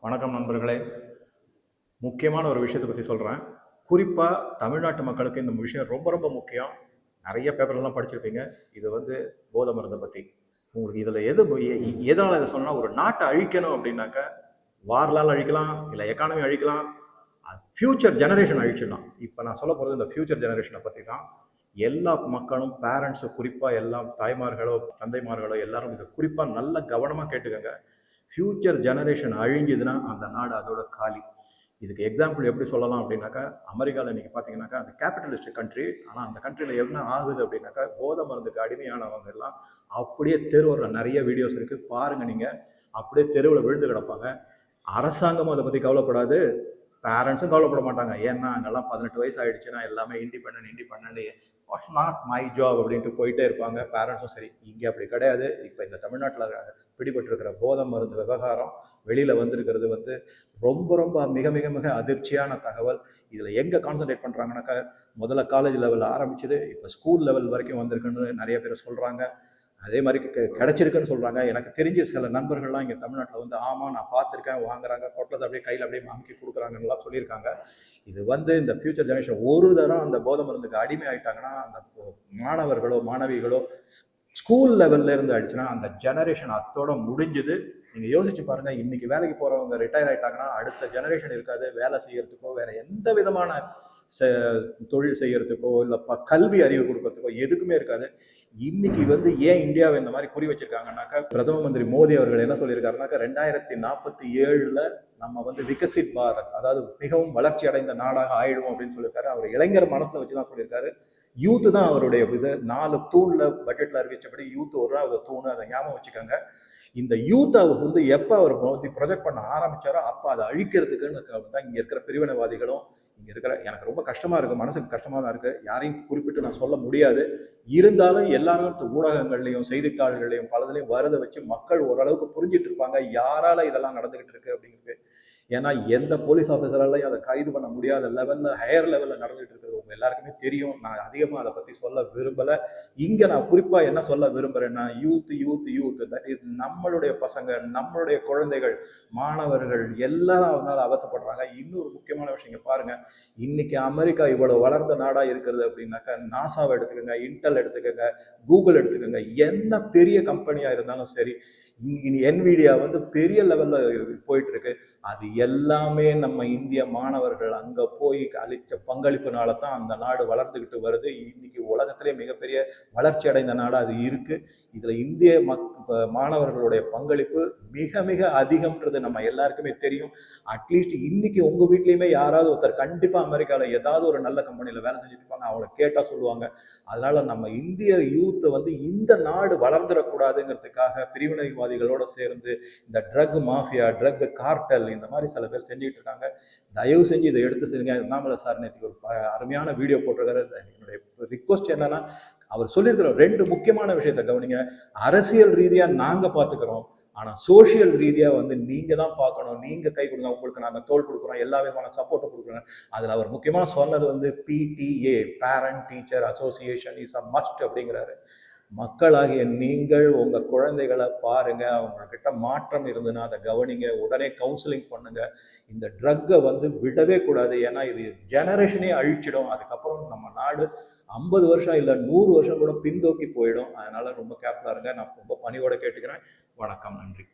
வணக்கம் நண்பர்களே. முக்கியமான ஒரு விஷயத்தை பற்றி சொல்கிறேன் குறிப்பாக தமிழ்நாட்டு மக்களுக்கு இந்த விஷயம் ரொம்ப ரொம்ப முக்கியம். நிறைய பேப்பர்லாம் படிச்சிருப்பீங்க. இது வந்து போதை மருந்தை பற்றி உங்களுக்கு இதில் எது எ- எதனால் இதை சொன்னால் ஒரு நாட்டை அழிக்கணும் அப்படின்னாக்க வார்லால் அழிக்கலாம் இல்லை எக்கானமி அழிக்கலாம் ஃப்யூச்சர் ஜெனரேஷன் அழிச்சிடலாம். இப்போ நான் சொல்ல போகிறது இந்த ஃப்யூச்சர் ஜெனரேஷனை பற்றி தான். எல்லா மக்களும் பேரண்ட்ஸு குறிப்பாக எல்லாம் தாய்மார்களோ தந்தைமார்களோ எல்லாரும் இதை குறிப்பாக நல்ல கவனமாக கேட்டுக்கோங்க. ஃப்யூச்சர் ஜெனரேஷன் அழிஞ்சுதுன்னா அந்த நாடு அதோட காலி. இதுக்கு எக்ஸாம்பிள் எப்படி சொல்லலாம் அப்படின்னாக்கா அமெரிக்காவில் நீங்கள் பார்த்தீங்கன்னாக்கா அந்த கேபிட்டலிஸ்ட் கண்ட்ரி ஆனால் அந்த கண்ட்ரியில் என்ன ஆகுது அப்படின்னாக்கா போதை மருந்துக்கு அடிமையானவங்க எல்லாம் அப்படியே தெருவில் நிறைய வீடியோஸ் இருக்குது பாருங்கள் நீங்கள் அப்படியே தெருவில் விழுந்து கிடப்பாங்க. அரசாங்கமும் அதை பற்றி கவலைப்படாது. பேரண்ட்ஸும் கவலைப்பட மாட்டாங்க. ஏன்னா அங்கெல்லாம் பதினெட்டு வயசு ஆயிடுச்சுன்னா எல்லாமே independent independent what's not my job அப்படின்ட்டு போயிட்டே இருப்பாங்க. பேரண்ட்ஸும் சரி இங்கே அப்படி கிடையாது. இப்போ இந்த தமிழ்நாட்டில் பிடிபட்டிருக்கிற போதை மருந்து விவகாரம் வெளியில் வந்திருக்கிறது வந்து ரொம்ப ரொம்ப மிக மிக மிக அதிர்ச்சியான தகவல். இதில் எங்கே கான்சன்ட்ரேட் பண்ணுறாங்கனாக்கா முதல்ல காலேஜ் லெவலில் ஆரம்பிச்சது இப்போ ஸ்கூல் லெவல் வரைக்கும் வந்திருக்குன்னு நிறைய பேர் சொல்கிறாங்க அதே மாதிரி கெ- கிடைச்சிருக்குன்னு சொல்கிறாங்க எனக்கு தெரிஞ்ச சில நண்பர்கள்லாம் இங்கே தமிழ்நாட்டில் வந்து ஆமாம் நான் பார்த்துருக்கேன் வாங்குறாங்க கொட்டத்தை அப்படியே கையில் அப்படியே மாமிக்கி கொடுக்குறாங்கலாம் சொல்லியிருக்காங்க. இது வந்து இந்த ஃபியூச்சர் ஜெனரேஷன் ஒரு தரம் அந்த போதை மருந்துக்கு அடிமை ஆயிட்டாங்கன்னா அந்த மாணவர்களோ மாணவிகளோ ஸ்கூல் லெவல்ல இருந்து ஆயிடுச்சுன்னா அந்த ஜெனரேஷன் அத்தோட முடிஞ்சுது. நீங்கள் யோசிச்சு பாருங்க இன்னைக்கு வேலைக்கு போகிறவங்க ரிட்டையர் ஆயிட்டாங்கன்னா அடுத்த ஜெனரேஷன் இருக்காது. வேலை செய்யறதுக்கோ வேற எந்த விதமான தொழில் செய்யறதுக்கோ இல்லை ப- கல்வி அறிவு கொடுக்கறதுக்கோ எதுக்குமே இருக்காது. இன்னைக்கு வந்து ஏன் இந்தியாவை இந்த மாதிரி குறி வச்சிருக்காங்கன்னாக்கா பிரதம மந்திரி மோடி அவர்கள் என்ன சொல்லியிருக்காருனாக்கா ரெண்டாயிரத்தி நாற்பத்தி ஏழுல நம்ம வந்து விகசித் பாரத் அதாவது மிகவும் வளர்ச்சி அடைந்த நாடாக ஆயிடுவோம் அப்படின்னு சொல்லியிருக்காரு. அவர் இளைஞர் மனசுல வச்சு தான் சொல்லியிருக்காரு. யூத் தான் அவருடைய இது. நாலு தூண்ல பட்ஜெட்ல அறிவிச்சபடி யூத் ஒரு தூண் அதை ஞாபகம் வச்சுக்கோங்க. இந்த யூத் அவர் வந்து எப்போ அவர் ப்ரொஜெக்ட் பண்ண ஆரம்பிச்சாரோ அப்போ அதை அழிக்கிறதுக்குன்னு தான் இங்கே இருக்கிற பிரிவினைவாதிகளும் இங்கே இருக்கிற எனக்கு ரொம்ப கஷ்டமாக இருக்குது மனசுக்கு கஷ்டமாக தான் இருக்குது யாரையும் குறிப்பிட்டு நான் சொல்ல முடியாது. இருந்தாலும் எல்லாரும் ஊடகங்கள்லையும் செய்தித்தாள்கள்லையும் பலதுலையும் வரதை வச்சு மக்கள் ஓரளவுக்கு புரிஞ்சிட்டு இருப்பாங்க. யாரால இதெல்லாம் நடந்துகிட்டு இருக்கு அப்படிங்கிறது. ஏன்னா எந்த போலீஸ் ஆஃபீஸராலையும் அதை கைது பண்ண முடியாத லெவலில் ஹையர் லெவலில் நடந்துகிட்டு இருக்கிறது உங்கள் எல்லாருக்குமே தெரியும். நான் அதிகமாக அதை பற்றி சொல்ல விரும்பலை. இங்கே நான் குறிப்பாக என்ன சொல்ல விரும்புகிறேன்னா youth youth youth that is நம்மளுடைய பசங்க நம்மளுடைய குழந்தைகள் மாணவர்கள் எல்லாரும் அதனால அவசப்படுறாங்க. இன்னொரு முக்கியமான விஷயம் பாருங்கள் இன்னைக்கு அமெரிக்கா இவ்வளோ வளர்ந்த நாடாக இருக்கிறது அப்படின்னாக்கா நாசாவை எடுத்துக்கோங்க இன்டெல் எடுத்துக்கோங்க கூகுள் எடுத்துக்கோங்க. என்ன பெரிய கம்பெனியாக இருந்தாலும் சரி இன்னைக்கு என்விடியா வந்து பெரிய லெவலில் போயிட்டு இருக்கு. அது எல்லாமே நம்ம இந்திய மாணவர்கள் அங்க போய் அளித்த பங்களிப்புனால தான் அந்த நாடு வளர்ந்துக்கிட்டு வருது. இன்னைக்கு உலகத்திலே மிகப்பெரிய வளர்ச்சி அடைந்த நாடு அது இருக்கு. இதுல இந்திய மக் மாணவர்களுடைய பங்களிப்பு மிக மிக அதிகம்ன்றது நம்ம எல்லாருக்குமே தெரியும். அட்லீஸ்ட் இன்னைக்கு உங்க வீட்லயுமே யாராவது ஒருத்தர் கண்டிப்பா அமெரிக்கால ஏதாவது ஒரு நல்ல கம்பெனியில் வேலை செஞ்சுட்டு இருப்பாங்க. அவங்கள கேட்டா சொல்லுவாங்க. அதனால நம்ம இந்திய யூத்தை வந்து இந்த நாடு வளர்ந்துடக்கூடாதுங்கிறதுக்காக பிரிவினைவாதிகளோட சேர்ந்து இந்த ட்ரக் மாஃபியா ட்ரக் கார்டல் இந்த மாதிரி சில பேர் செஞ்சுட்டு இருக்காங்க. தயவு செஞ்சு இதை எடுத்து செய்யுங்க நாமல சார் நேற்றுக்கு ஒரு அருமையான வீடியோ போட்டிருக்காரு. என்னுடைய ரிக்வஸ்ட் என்னன்னா அவர் சொல்லியிருக்கிற ரெண்டு முக்கியமான விஷயத்தை கவனிங்க. அரசியல் ரீதியாக நாங்கள் பார்த்துக்கிறோம் ஆனால் சோஷியல் ரீதியாக வந்து நீங்கள் தான் பார்க்கணும் நீங்கள் கை கொடுங்க. உங்களுக்கு நாங்கள் தோல் கொடுக்குறோம். எல்லா விதமான சப்போர்ட்டும் கொடுக்குறோம். அதில் அவர் முக்கியமாக சொன்னது வந்து PTA parent teacher association is a must அப்படிங்கிறாரு. மக்களாகிய நீங்கள் உங்கள் குழந்தைகளை பாருங்க. அவங்கக்கிட்ட மாற்றம் இருந்ததுன்னா அதை கவனிங்க. உடனே கவுன்சிலிங் பண்ணுங்க. இந்த ட்ரக்கை வந்து விடவே கூடாது. ஏன்னா இது ஜெனரேஷனே அழிச்சிடும். அதுக்கப்புறம் நம்ம நாடு ஐம்பது வருஷம் இல்லை நூறு வருஷம் கூட பின்தோக்கி போயிடும். அதனால ரொம்ப கேர்ஃபுல்லாக இருங்க. நான் ரொம்ப பணிவோட கேட்டுக்கிறேன். வணக்கம் நன்றி.